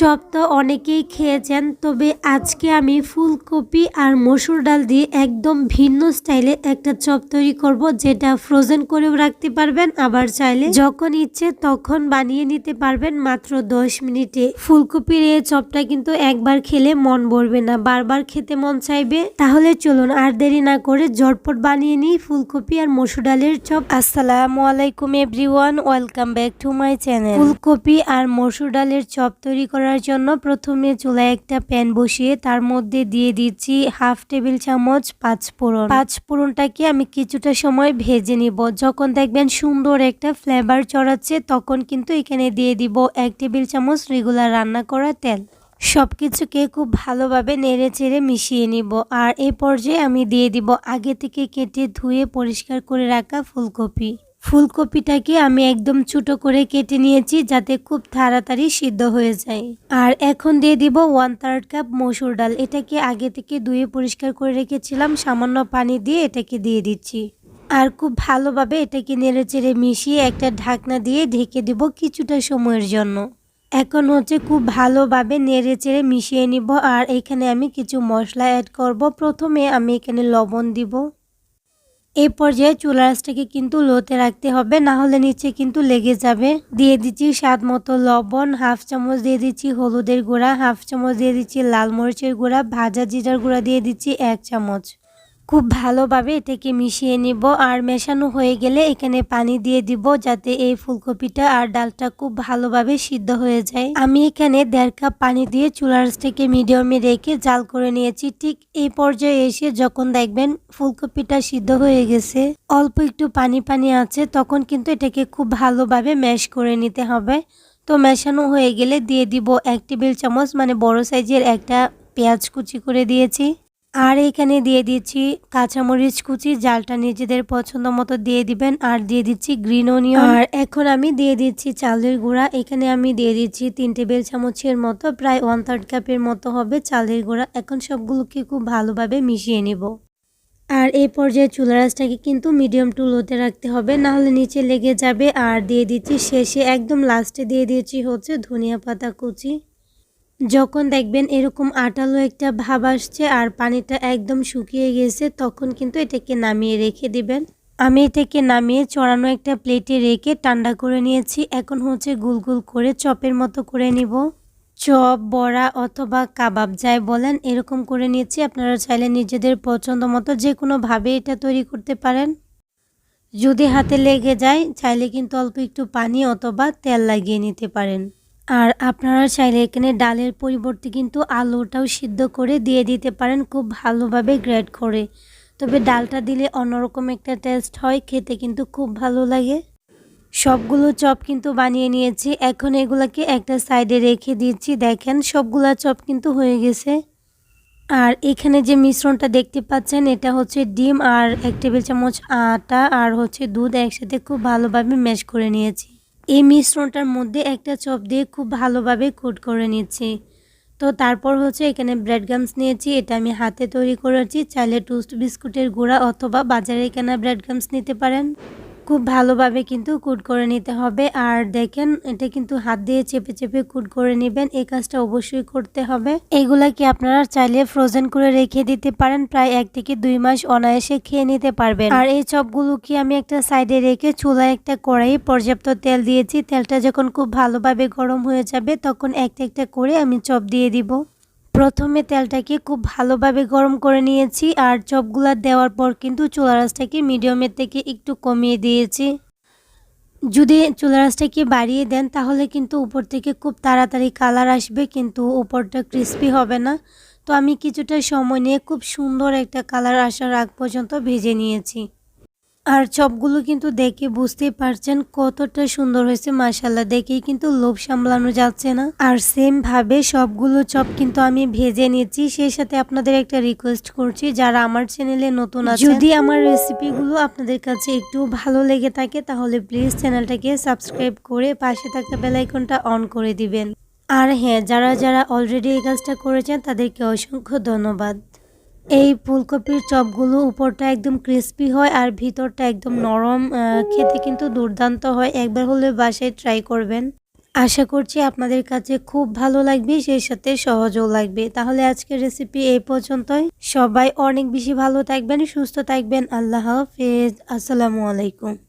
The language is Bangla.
চপ তো অনেকেই খেয়েছেন তবে আজকে আমি ফুলকপি আর মসুর ডাল দিয়ে একদম ভিন্ন স্টাইলে একটা চপ তৈরি করব যেটা ফ্রোজেন করেও রাখতে পারবেন। আবার চাইলে যখন ইচ্ছে তখন বানিয়ে নিতে পারবেন মাত্র 10 মিনিটে। ফুলকপির এই চপটা কিন্তু একবার খেলে মন ভরবে না বারবার খেতে মন চাইবে। তাহলে চলুন আর দেরি না করে ঝটপট বানিয়ে নিই ফুলকপি আর মসুর ডালের চপ। আসসালামু আলাইকুম everyone welcome back to my channel. ফুলকপি আর মসুর ডালের চপ তৈরি করার জন্য প্রথমে চুলায় একটা প্যান বসিয়ে তার মধ্যে দিয়ে দিচ্ছি হাফ টেবিল চামচ পাঁচ ফোড়ন। পাঁচ ফোড়নটাকে আমি কিছুটা সময় ভেজে নিব। যখন দেখবেন সুন্দর একটা ফ্লেভার চড়াচ্ছে, তখন কিন্তু এখানে দিয়ে দিব এক টেবিল চামচ রেগুলার রান্না করা তেল। সব কিছুকে খুব ভালোভাবে নেড়ে চেড়ে মিশিয়ে নিব। আর এই পর্যায়ে আমি দিয়ে দিব আগে থেকে কেটে ধুয়ে পরিষ্কার করে রাখা ফুলকপি। ফুলকপিটাকে আমি একদম ছোটো করে কেটে নিয়েছি যাতে খুব তাড়াতাড়ি সিদ্ধ হয়ে যায়। আর এখন দিয়ে দিব ওয়ান থার্ড কাপ মসুর ডাল। এটাকে আগে থেকে ধুয়ে পরিষ্কার করে রেখেছিলাম, সামান্য পানি দিয়ে এটাকে দিয়ে দিচ্ছি। আর খুব ভালোভাবে এটাকে নেড়ে চেড়ে মিশিয়ে একটা ঢাকনা দিয়ে ঢেকে দিব কিছুটা সময়ের জন্য। এখন হচ্ছে খুব ভালোভাবে নেড়ে চেড়ে মিশিয়ে নিব। আর এখানে আমি কিছু মশলা অ্যাড করব। প্রথমে আমি এখানে লবণ দিব। এই পর্যায়ে চুলারাসটাকে কিন্তু লোতে রাখতে হবে, না হলে নিচে কিন্তু লেগে যাবে। দিয়ে দিচ্ছি স্বাদ মতো লবণ, হাফ চামচ দিয়ে দিচ্ছি হলুদের গুঁড়া, হাফ চামচ দিয়ে দিচ্ছি লাল মরিচের গুঁড়া, ভাজা জিরার গুঁড়া দিয়ে দিচ্ছি এক চামচ। খুব ভালোভাবে এটাকে মিশিয়ে নিব আর মেশানো হয়ে গেলে এখানে পানি দিয়ে দিব যাতে এই ফুলকপিটা আর ডালটা খুব ভালোভাবে সিদ্ধ হয়ে যায়। আমি এখানে দেড় কাপ পানি দিয়ে চুলারসটাকে মিডিয়ামে রেখে জাল করে নিয়েছি। ঠিক এই পর্যায়ে এসে যখন দেখবেন ফুলকপিটা সিদ্ধ হয়ে গেছে, অল্প একটু পানি পানি আছে, তখন কিন্তু এটাকে খুব ভালোভাবে ম্যাশ করে নিতে হবে। তো মেশানো হয়ে গেলে দিয়ে দিব এক টেবিল চামচ মানে বড় সাইজের একটা পেঁয়াজ কুচি করে দিয়েছি। আর এখানে দিয়ে দিচ্ছি কাঁচামরিচ কুচি, জালটা নিজেদের পছন্দ মতো দিয়ে দিবেন। আর দিয়ে দিচ্ছি গ্রিন অনিয়ন আর এখন আমি দিয়ে দিচ্ছি চালের গুঁড়া। এখানে আমি দিয়ে দিচ্ছি তিন টেবিল চামচের মতো, প্রায় ওয়ান থার্ড কাপের মতো হবে চালের গুঁড়া। এখন সবগুলোকে খুব ভালোভাবে মিশিয়ে নিব। আর এই পর্যায়ে চুলারাসটাকে কিন্তু মিডিয়াম টু লোতে রাখতে হবে না হলে নিচে লেগে যাবে। আর দিয়ে দিচ্ছি শেষে একদম লাস্টে দিয়ে দিয়েছি হচ্ছে ধনিয়া পাতা কুচি। যখন দেখবেন এরকম আটালো একটা ভাব আসছে আর পানিটা একদম শুকিয়ে গেছে, তখন কিন্তু এটাকে নামিয়ে রেখে দিবেন। আমি এটাকে নামিয়ে চড়ানো একটা প্লেটে রেখে ঠান্ডা করে নিয়েছি। এখন হচ্ছে গুল গুল করে চপের মতো করে নিব। চপ, বড়া অথবা কাবাব যাই বলেন, এরকম করে নিয়েছি। আপনারা চাইলে নিজেদের পছন্দ মতো যে কোনোভাবে এটা তৈরি করতে পারেন। যদি হাতে লেগে যায়, চাইলে কিন্তু অল্প একটু পানি অথবা তেল লাগিয়ে নিতে পারেন। আর আপনারা চাইলে এখানে ডালের পরিবর্তে কিন্তু আলুটাও সিদ্ধ করে দিয়ে দিতে পারেন খুব ভালোভাবে গ্রেড করে। তবে ডালটা দিলে অন্যরকম একটা টেস্ট হয়, খেতে কিন্তু খুব ভালো লাগে। সবগুলো চপ কিন্তু বানিয়ে নিয়েছি। এখন এগুলাকে একটা সাইডে রেখে দিচ্ছি। দেখেন, সবগুলা চপ কিন্তু হয়ে গেছে। আর এখানে যে মিশ্রণটা দেখতে পাচ্ছেন, এটা হচ্ছে ডিম আর এক টেবিল চামচ আটা আর হচ্ছে দুধ একসাথে খুব ভালোভাবে ম্যাশ করে নিয়েছি। এই মিশ্রণটার মধ্যে একটা চপ দিয়ে খুব ভালোভাবে কোট করে নিচ্ছি। তো তারপর হচ্ছে এখানে ব্রেড গামস নিয়েছি, এটা আমি হাতে তৈরি করেছি। চাইলে টোস্ট বিস্কুটের গুঁড়া অথবা বাজারে কেনা ব্রেড গামস নিতে পারেন। খুব ভালোভাবে কিন্তু কুট করে নিতে হবে। আর দেখেন, এটা কিন্তু হাত দিয়ে চেপে চেপে কুট করে নেবেন। এই কাজটা অবশ্যই করতে হবে। এগুলা কি আপনারা চাইলে ফ্রোজেন করে রেখে দিতে পারেন। প্রায় এক থেকে দুই মাস অনায়াসে খেয়ে নিতে পারবেন। আর এই চপগুলো কি আমি একটা সাইডে রেখে চুলায় একটা কড়াই পর্যাপ্ত তেল দিয়েছি। তেলটা যখন খুব ভালোভাবে গরম হয়ে যাবে, তখন একটা একটা করে আমি চপ দিয়ে দিব। প্রথমে তেলটাকে খুব ভালোভাবে গরম করে নিয়েছি আর চপগুলা দেওয়ার পর কিন্তু চুলা রাসটাকে মিডিয়ামের থেকে একটু কমিয়ে দিয়েছি। যদি চুলা রাসটাকে বাড়িয়ে দেন তাহলে কিন্তু উপর থেকে খুব তাড়াতাড়ি কালার আসবে, কিন্তু উপরটা ক্রিস্পি হবে না। তো আমি কিছুটা সময় নিয়ে খুব সুন্দর একটা কালার আসার আগ পর্যন্ত ভেজে নিয়েছি। আর চপগুলো কিন্তু দেখে বুঝতেই পারছেন কতটা সুন্দর হয়েছে মাসাল্লাহ দেখেই কিন্তু লোভ সামলানো যাচ্ছে না। আর সেম ভাবে সবগুলো চপ কিন্তু আমি ভেজে নিয়েছি। সেই সাথে আপনাদের একটা রিকোয়েস্ট করছি, যারা আমার চ্যানেলে নতুন আছে যদি আমার রেসিপিগুলো আপনাদের কাছে একটু ভালো লেগে থাকে, তাহলে প্লিজ চ্যানেলটাকে সাবস্ক্রাইব করে পাশে থাকা বেলাইকনটা অন করে দিবেন। আর হ্যাঁ যারা যারা অলরেডি এই কাজটা করেছেন, তাদেরকে অসংখ্য ধন্যবাদ। এই ফুলকপির চপগুলো উপরটা একদম ক্রিস্পি হয় আর ভিতরটা একদম নরম খেতে কিন্তু দুর্দান্ত হয়। একবার হলে বাসায় ট্রাই করবেন। আশা করছি আপনাদের কাছে খুব ভালো লাগবে, সেই সাথে সহজও লাগবে। তাহলে আজকের রেসিপি এই পর্যন্তই। সবাই অনেক বেশি ভালো থাকবেন, সুস্থ থাকবেন। আল্লাহ হাফেজ। আসসালামু আলাইকুম।